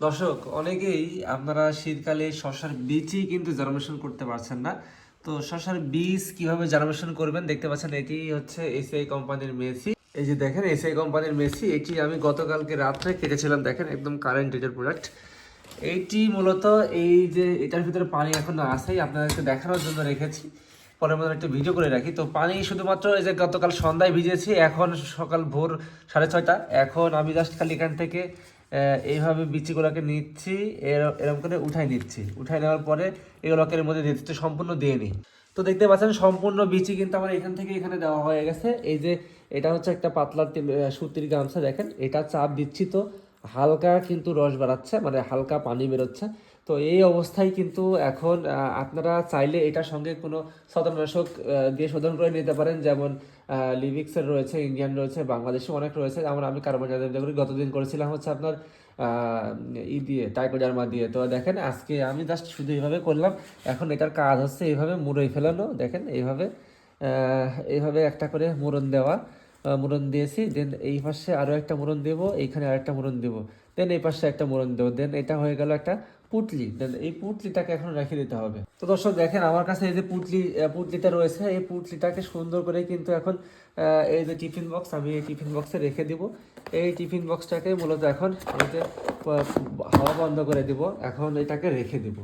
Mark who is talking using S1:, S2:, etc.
S1: দর্শক, অনেকেই আপনারা শীতকালে শশার বীজই কিন্তু জার্মেশন করতে পারছেন না। তো শশার বীজ কীভাবে জার্মেশন করবেন দেখতে পাচ্ছেন, এটি হচ্ছে এসিআই কোম্পানির মেসি এই যে দেখেন এসিআই কোম্পানির মেসি এটি আমি গতকালকে রাত্রে কেটেছিলাম, দেখেন একদম কারেন্ট এটার প্রোডাক্ট এইটি মূলত এই যে এটার ভিতরে পানি এখন আসেই, আপনাদেরকে দেখানোর জন্য রেখেছি। পরের মধ্যে একটা ভিডিও করে রাখি। তো পানি শুধুমাত্র এই যে গতকাল সন্ধ্যায় ভিজেছি, এখন সকাল ভোর সাড়ে ছয়টা। এখন আমি জাস্ট খালি এখান থেকে এইভাবে বিচিগুলোকে নিচ্ছি, এর- এরকম করে উঠাই নিচ্ছি। উঠাই নেওয়ার পরে এগুলোকে এর মধ্যে দিয়ে সম্পূর্ণ দিয়ে নিই। তো দেখতে পাচ্ছেন, সম্পূর্ণ বিচি কিন্তু আমার এখান থেকে এখানে দেওয়া হয়ে গেছে। এই যে এটা হচ্ছে একটা পাতলা সুতির গামছা, দেখেন, এটা চাপ দিচ্ছি তো। হালকা কিন্তু রস বাড়াচ্ছে মানে হালকা পানি বেরোচ্ছে। তো এই অবস্থায় কিন্তু এখন আপনারা চাইলে এটার সঙ্গে কোনো ছত্রনাশক দিয়ে শোধন করে নিতে পারেন। যেমন লিভিক্সের রয়েছে, ইন্ডিয়ান রয়েছে বাংলাদেশে অনেক রয়েছে। যেমন আমি কার্বন ডাইঅক্সাইড গতদিন করেছিলাম হচ্ছে আপনার ই দিয়ে, টাইকোডার্মা দিয়ে। তো দেখেন, আজকে আমি জাস্ট শুধু এইভাবে করলাম। এখন এটার কাজ হচ্ছে এইভাবে মুড়োই ফেলানো। দেখেন, এইভাবে এইভাবে একটা করে মুড়ন দেওয়া। মুড়ন দিয়েছি। দেন এই পাশে আরও একটা মুড়ন দেবো, এইখানে আরেকটা মুড়ন দেবো। দেন এই পাশে একটা মুড়ন দেবো। দেন এটা হয়ে গেল একটা পুটলি। দেন এই পুটলিটাকে এখন রেখে দিতে হবে। তো দর্শক, দেখেন আমার কাছে এই যে পুটলি পুটলিটা রয়েছে, এই পুটলিটাকে সুন্দর করে কিন্তু এখন এই যে টিফিন বক্স, আমি এই টিফিন বক্সে রেখে দিব। এই টিফিন বক্সটাকে মূলত এখন হাওয়া বন্ধ করে দিব, এখন এটাকে রেখে দিব।